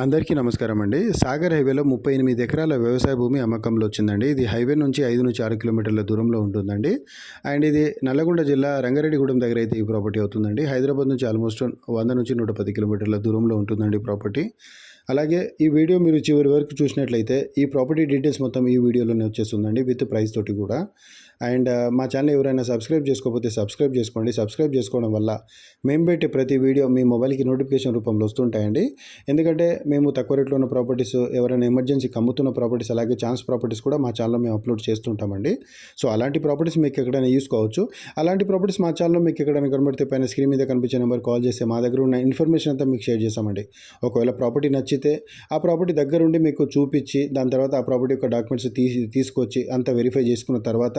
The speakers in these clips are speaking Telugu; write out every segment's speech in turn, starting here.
అందరికీ నమస్కారం అండి. సాగర్ హైవేలో ముప్పై ఎనిమిది ఎకరాల వ్యవసాయ భూమి అమ్మకంలో వచ్చిందండి. ఇది హైవే నుంచి ఐదు నుంచి ఆరు కిలోమీటర్ల దూరంలో ఉంటుందండి. అండ్ ఇది నల్లగొండ జిల్లా రంగారెడ్డిగూడెం దగ్గర అయితే ఈ ప్రాపర్టీ అవుతుందండి. హైదరాబాద్ నుంచి ఆల్మోస్ట్ వంద నుంచి నూట పది కిలోమీటర్ల దూరంలో ఉంటుందండి ప్రాపర్టీ. అలాగే ఈ వీడియో మీరు చివరి వరకు చూసినట్లయితే ఈ ప్రాపర్టీ డీటెయిల్స్ మొత్తం ఈ వీడియోలోనే వచ్చేస్తుందండి విత్ ప్రైస్ తోటి కూడా. అండ్ మా ఛానల్ ఎవరైనా సబ్స్క్రైబ్ చేసుకోకపోతే సబ్స్క్రైబ్ చేసుకోండి. సబ్స్క్రైబ్ చేసుకోవడం వల్ల మేము పెట్టే ప్రతి వీడియో మీ మొబైల్కి నోటిఫికేషన్ రూపంలో వస్తుంటాయండి. ఎందుకంటే మేము తక్కువ రేట్లో ఉన్న ప్రాపర్టీస్ ఎవరైనా ఎమర్జెన్సీకి అమ్ముతున్న ప్రాపర్టీస్ అలాగే ఛాన్స్ ప్రాపర్టీస్ కూడా మా ఛానల్లో మేము అప్లోడ్ చేస్తుంటామండి. సో అలాంటి ప్రాపర్టీస్ మీకు ఎక్కడైనా తీసుకోవచ్చు కావచ్చు అలాంటి ప్రాపర్టీస్ మా ఛానల్లో మీకు ఎక్కడైనా కనబడితే పైన స్క్రీన్ మీద కనిపించే నెంబర్ కాల్ చేస్తే మా దగ్గర ఉన్న ఇన్ఫర్మేషన్ అంతా మీకు షేర్ చేస్తామండి. ఒకవేళ ప్రాపర్టీ నచ్చితే ఆ ప్రాపర్టీ దగ్గరుండి మీకు చూపించి దాని తర్వాత ఆ ప్రాపర్టీ యొక్క డాక్యుమెంట్స్ తీసి తీసుకొచ్చి అంతా వెరిఫై చేసుకున్న తర్వాత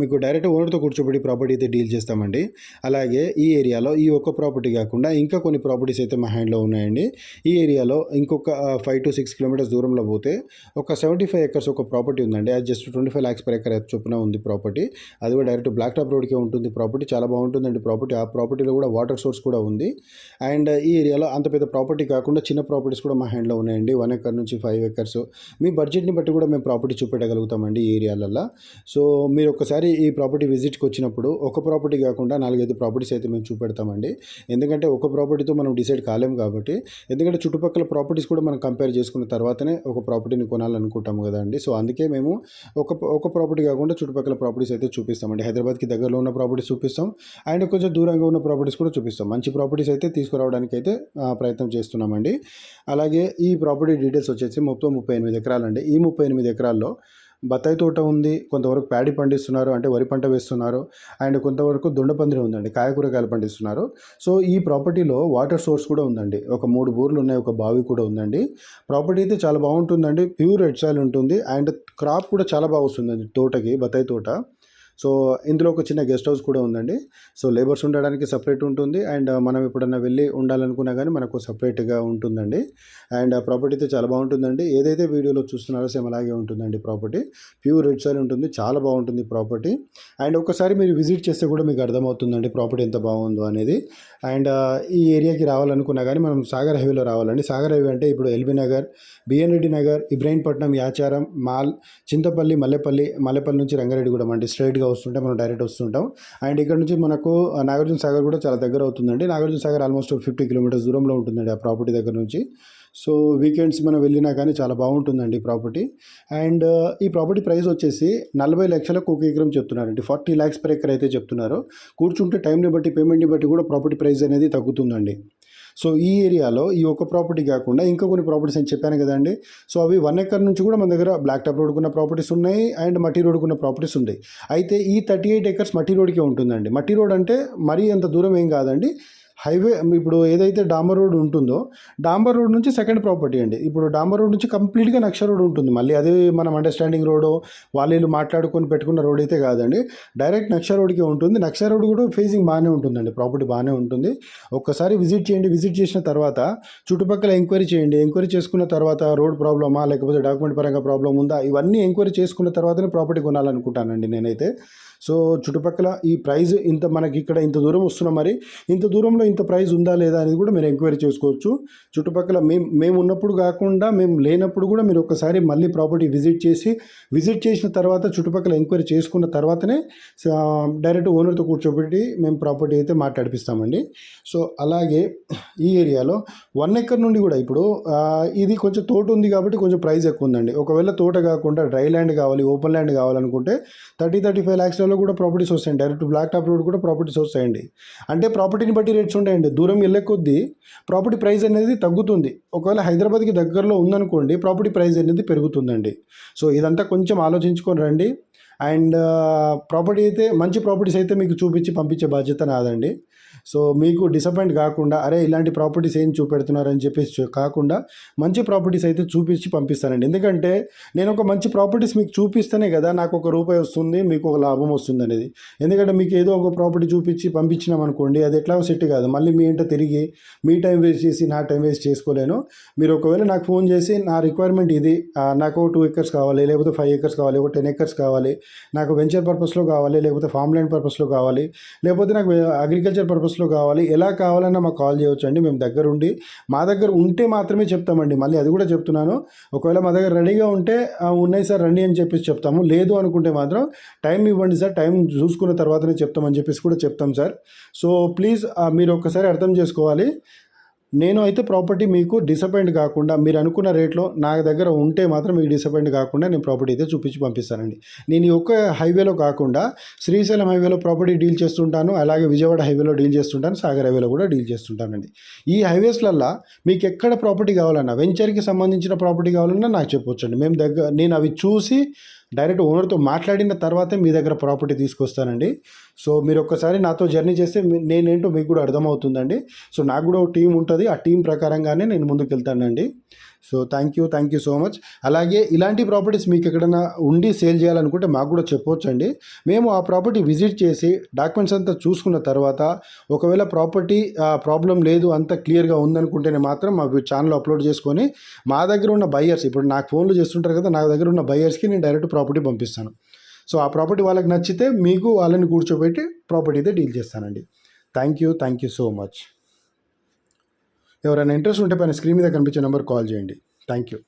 మీకు డైరెక్ట్ ఓనర్తో కూర్చోబెట్టి ప్రాపర్టీ అయితే డీల్ చేస్తామండి. అలాగే ఈ ఏరియాలో ఈ ఒక్క ప్రాపర్టీ కాకుండా ఇంకా కొన్ని ప్రాపర్టీస్ అయితే మా హ్యాండ్లో ఉన్నాయండి. ఈ ఏరియాలో ఇంకొక ఫైవ్ టు సిక్స్ కిలోమీటర్స్ దూరంలో పోతే ఒక సెవెంటీ ఫైవ్ ఎకర్స్ ఒక ప్రాపర్టీ ఉందండి. అది just twenty five lakhs per acre చొప్పున ఉంది ప్రాపర్టీ అది కూడా డైరెక్ట్ బ్లాక్ టాప్ రోడ్కే ఉంటుంది ప్రాపర్టీ చాలా బాగుంటుందండి ప్రాపర్టీ ఆ ప్రాపర్టీలో కూడా వాటర్ సోర్స్ కూడా ఉంది. అండ్ ఈ ఏరియాలో అంత పెద్ద ప్రాపర్టీ కాకుండా చిన్న ప్రాపర్టీస్ కూడా మా హ్యాండ్లో ఉన్నాయండి. వన్ ఎకర్ నుంచి ఫైవ్ ఎకర్స్ మీ బడ్జెట్ని బట్టి కూడా మేము ప్రాపర్టీ చూపెట్టగలుగుతామండి ఈ ఏరియాలలో సో మీరు ఒకసారి ఈ ప్రాపర్టీ విజిట్కి వచ్చినప్పుడు ఒక ప్రాపర్టీ కాకుండా నాలుగైదు ప్రాపర్టీస్ అయితే మేము చూపెడతామండి. ఎందుకంటే ఒక ప్రాపర్టీతో మనం డిసైడ్ కాలేము కాబట్టి ఎందుకంటే చుట్టుపక్కల ప్రాపర్టీస్ కూడా మనం కంపేర్ చేసుకున్న తర్వాతనే ఒక ప్రాపర్టీని కొనాలనుకుంటాము కదండి సో అందుకే మేము ఒక ఒక ప్రాపర్టీ కాకుండా చుట్టుపక్కల ప్రాపర్టీస్ అయితే చూపిస్తామండి. హైదరాబాద్కి దగ్గరలో ఉన్న ప్రాపర్టీస్ చూపిస్తాం. అండ్ కొంచెం దూరంగా ఉన్న ప్రాపర్టీస్ కూడా చూపిస్తాం. మంచి ప్రాపర్టీస్ అయితే తీసుకురావడానికి అయితే ప్రయత్నం చేస్తున్నామండి. అలాగే ఈ ప్రాపర్టీ డీటెయిల్స్ వచ్చేసి మొత్తం ముప్పై ఎనిమిది ఎకరాలండి. ఈ ముప్పై ఎనిమిది ఎకరాల్లో బత్తాయి తోట ఉంది కొంతవరకు ప్యాడీ పండిస్తున్నారు అంటే వరి పంట వేస్తున్నారు అండ్ కొంతవరకు దొండపందిరి ఉందండి కాయకూరగాయలు పండిస్తున్నారు. సో ఈ ప్రాపర్టీలో వాటర్ సోర్స్ కూడా ఉందండి ఒక మూడు బోర్లు ఉన్నాయి ఒక బావి కూడా ఉందండి. ప్రాపర్టీ అయితే చాలా బాగుంటుందండి ప్యూర్ రెడ్ సాయిల్ ఉంటుంది అండ్ క్రాప్ కూడా చాలా బాగా వస్తుందండి తోటకి బత్తాయి తోట. సో ఇందులో ఒక చిన్న గెస్ట్ హౌస్ కూడా ఉందండి. సో లేబర్స్ ఉండడానికి సపరేట్ ఉంటుంది. అండ్ మనం ఎప్పుడన్నా వెళ్ళి ఉండాలనుకున్నా కానీ మనకు సపరేట్గా ఉంటుందండి. అండ్ ప్రాపర్టీ అయితే చాలా బాగుంటుందండి. ఏదైతే వీడియోలో చూస్తున్నారో సేమ్ అలాగే ఉంటుందండి ప్రాపర్టీ. ప్యూర్ రెడ్ సాయిల్ ఉంటుంది. చాలా బాగుంటుంది ప్రాపర్టీ. అండ్ ఒకసారి మీరు విజిట్ చేస్తే కూడా మీకు అర్థమవుతుందండి ప్రాపర్టీ ఎంత బాగుందో అనేది. అండ్ ఈ ఏరియాకి రావాలనుకున్నా కానీ మనం సాగర్ హైవేలో రావాలండి. సాగర్ హైవే అంటే ఇప్పుడు ఎల్బీ నగర్ బిఎన్ రెడ్డి నగర్ ఇబ్రాహీంపట్నం యాచారం మాల్ చింతపల్లి మల్లెపల్లి మల్లెపల్లి నుంచి రంగారెడ్డిగూడెం అండి. స్ట్రైట్గా వస్తుంటే మనం డైరెక్ట్ వస్తుంటాం. అండ్ ఇక్కడ నుంచి మనకు నాగార్జున సాగర్ కూడా చాలా దగ్గర అవుతుందండి. Nagarjuna Sagar almost fifty kilometers దూరంలో ఉంటుందండి ఆ ప్రాపర్టీ దగ్గర నుంచి. సో వీకెండ్స్ మనం వెళ్ళినా కానీ చాలా బాగుంటుందండి ప్రాపర్టీ అండ్ ఈ ప్రాపర్టీ ప్రైస్ వచ్చేసి నలభై లక్షలకు ఒక ఎకరం చెప్తున్నారండి. ఫార్టీ ల్యాక్స్ పర్ ఎకర్ అయితే చెప్తున్నారు. కూర్చుంటే టైంని బట్టి పేమెంట్ని బట్టి కూడా ప్రాపర్టీ ప్రైస్ అనేది తగ్గుతుందండి. సో ఈ ఏరియాలో ఈ ఒక ప్రాపర్టీ కాకుండా ఇంకా కొన్ని ప్రాపర్టీస్ అని చెప్పాను కదండి. సో అవి వన్ ఎకర్ నుంచి కూడా మన దగ్గర బ్లాక్ టాప్ రోడ్కున్న ప్రాపర్టీస్ ఉన్నాయి అండ్ మట్టి రోడ్కున్న ప్రాపర్టీస్ ఉన్నాయి. అయితే ఈ థర్టీ ఎయిట్ ఎకర్స్ మట్టి రోడ్కే ఉంటుందండి. మట్టి రోడ్ అంటే మరీ అంత దూరం ఏం కాదండి. హైవే ఇప్పుడు ఏదైతే డాంబర్ రోడ్ ఉంటుందో డాంబర్ రోడ్ నుంచి సెకండ్ ప్రాపర్టీ అండి. ఇప్పుడు డాంబర్ రోడ్ నుంచి కంప్లీట్గా నక్ష రోడ్ ఉంటుంది. మళ్ళీ అదే మనం అండర్స్టాండింగ్ రోడ్ వాళ్ళు మాట్లాడుకొని పెట్టుకున్న రోడ్ అయితే కాదండి. డైరెక్ట్ నక్ష రోడ్కి ఉంటుంది. నక్ష రోడ్ కూడా ఫేసింగ్ బాగానే ఉంటుందండి. ప్రాపర్టీ బాగానే ఉంటుంది. ఒక్కసారి విజిట్ చేయండి. విజిట్ చేసిన తర్వాత చుట్టుపక్కల ఎంక్వైరీ చేయండి. ఎంక్వైరీ చేసుకున్న తర్వాత రోడ్ ప్రాబ్లమా లేకపోతే డాక్యుమెంట్ పరంగా ప్రాబ్లం ఉందా? ఇవన్నీ ఎంక్వైరీ చేసుకున్న తర్వాతనే ప్రాపర్టీ కొనాలనుకుంటానండి నేనైతే. సో చుట్టుపక్కల ఈ ప్రైస్ ఇంత మనకి ఇక్కడ ఇంత దూరం వస్తున్నాం మరి ఇంత దూరంలో ఇంత ప్రైస్ ఉందా లేదా అనేది కూడా మీరు ఎంక్వైరీ చేసుకోవచ్చు. చుట్టుపక్కల మేము మేము ఉన్నప్పుడు కాకుండా మేము లేనప్పుడు కూడా మీరు ఒకసారి మళ్ళీ ప్రాపర్టీ విజిట్ చేసి విజిట్ చేసిన తర్వాత చుట్టుపక్కల ఎంక్వైరీ చేసుకున్న తర్వాతనే డైరెక్ట్ ఓనర్తో కూర్చోబెట్టి మేము ప్రాపర్టీ అయితే మాట్లాడిపిస్తామండి. సో అలాగే ఈ ఏరియాలో వన్ ఎకర్ నుండి కూడా ఇప్పుడు ఇది కొంచెం తోట ఉంది కాబట్టి కొంచెం ప్రైస్ ఎక్కువ ఉందండి. ఒకవేళ తోట కాకుండా డ్రై ల్యాండ్ కావాలి ఓపెన్ ల్యాండ్ కావాలనుకుంటే థర్టీ థర్టీ ఫైవ్ ల్యాక్స్లలో కూడా ప్రాపర్టీస్ వస్తాయండి. డైరెక్ట్ బ్లాక్ టాప్ రోడ్ కూడా ప్రాపర్టీస్ వస్తాయండి. అంటే ప్రాపర్టీని బట్టి రేట్స్ ఉంటాయండి దూరం వెళ్ళే కొద్దీ ప్రాపర్టీ ప్రైస్ అనేది తగ్గుతుంది. ఒకవేళ హైదరాబాద్కి దగ్గరలో ఉందనుకోండి ప్రాపర్టీ ప్రైస్ అనేది పెరుగుతుందండి. సో ఇదంతా కొంచెం ఆలోచించుకొని రండి. అండ్ ప్రాపర్టీ అయితే మంచి ప్రాపర్టీస్ అయితే మీకు చూపించి పంపించే బాధ్యత నాదండి. సో మీకు డిసప్పాయింట్ కాకుండా అరే ఇలాంటి ప్రాపర్టీస్ ఏం చూపెడుతున్నారని చెప్పేసి కాకుండా మంచి ప్రాపర్టీస్ అయితే చూపించి పంపిస్తానండి. ఎందుకంటే నేను ఒక మంచి ప్రాపర్టీస్ మీకు చూపిస్తేనే కదా నాకు ఒక రూపాయి వస్తుంది మీకు ఒక లాభం వస్తుంది అనేది. ఎందుకంటే మీకు ఏదో ఒక ప్రాపర్టీ చూపించి పంపించినాం అనుకోండి అది ఎట్లా సెట్ కాదు. మళ్ళీ మీ ఇంట తిరిగి మీ టైం వేస్ట్ చేసి నా టైం వేస్ట్ చేసుకోలేను. మీరు ఒకవేళ నాకు ఫోన్ చేసి నా రిక్వైర్మెంట్ ఇది నాకు టూ ఎకర్స్ కావాలి లేకపోతే ఫైవ్ ఎకర్స్ కావాలి ఒక టెన్ ఎకర్స్ కావాలి నాకు వెంచర్ పర్పస్లో కావాలి లేకపోతే ఫామ్ ల్యాండ్ పర్పస్లో కావాలి లేకపోతే నాకు అగ్రికల్చర్ పర్పస్ అడ్వాన్స్లో కావాలి ఎలా కావాలన్నా మాకు కాల్ చేయవచ్చు అండి మేము దగ్గర ఉండి మా దగ్గర ఉంటే మాత్రమే చెప్తామండి. మళ్ళీ అది కూడా చెప్తున్నాను. ఒకవేళ మా దగ్గర రెడీగా ఉంటే ఉన్నాయి సార్ రండి అని చెప్పేసి చెప్తాము. లేదు అనుకుంటే మాత్రం టైం ఇవ్వండి సార్ టైం చూసుకున్న తర్వాతనే చెప్తామని చెప్పేసి కూడా చెప్తాం సార్. సో ప్లీజ్ మీరు ఒక్కసారి అర్థం చేసుకోవాలి. నేను అయితే ప్రాపర్టీ మీకు డిసప్పాయింట్ కాకుండా మీరు అనుకున్న రేట్లో నా దగ్గర ఉంటే మాత్రం మీకు డిసప్పాయింట్ కాకుండా నేను ప్రాపర్టీ అయితే చూపించి పంపిస్తానండి. నేను ఈ ఒక్క హైవేలో కాకుండా శ్రీశైలం హైవేలో ప్రాపర్టీ డీల్ చేస్తుంటాను అలాగే విజయవాడ హైవేలో డీల్ చేస్తుంటాను సాగర్ హైవేలో కూడా డీల్ చేస్తుంటానండి. ఈ హైవేస్లల్లో మీకు ఎక్కడ ప్రాపర్టీ కావాలన్నా వెంచర్కి సంబంధించిన ప్రాపర్టీ కావాలన్నా నాకు చెప్పొచ్చండి. మేము దగ్గర నేను అవి చూసి డైరెక్ట్ ఓనర్తో మాట్లాడిన తర్వాతే మీ దగ్గర ప్రాపర్టీ తీసుకొస్తానండి. సో మీరు ఒక్కసారి నాతో జర్నీ చేస్తే నేనేంటో మీకు కూడా అర్థమవుతుందండి. సో నాకు కూడా ఒక టీం ఉంటుంది. ఆ టీం ప్రకారంగానే నేను ముందుకు వెళ్తానండి so thank you thank you so much అలాగే ఇలాంటి ప్రాపర్టీస్ మీకు ఎక్కడైనా ఉండి సేల్ చేయాలనుకుంటే మాకు కూడా చెప్పొచ్చండి. మేము ఆ ప్రాపర్టీ విజిట్ చేసి డాక్యుమెంట్స్ అంతా చూసుకున్న తర్వాత ఒకవేళ ప్రాపర్టీ ప్రాబ్లం లేదు అంత క్లియర్గా ఉందనుకుంటేనే మాత్రం మా ఛానల్ అప్లోడ్ చేసుకొని మా దగ్గర ఉన్న బయ్యర్స్ ఇప్పుడు నాకు ఫోన్లు చేస్తుంటారు కదా నా దగ్గర ఉన్న బయ్యర్స్కి నేను డైరెక్ట్ ప్రాపర్టీ పంపిస్తాను. సో ఆ ప్రాపర్టీ వాళ్ళకి నచ్చితే మీకు వాళ్ళని కూర్చోబెట్టి ప్రాపర్టీ అయితే డీల్ చేస్తానండి. Thank you thank you so much ఎవరైనా ఇంట్రెస్ట్ ఉంటే పైన స్క్రీన్ మీద కనిపించే నెంబర్ కాల్ చేయండి. Thank you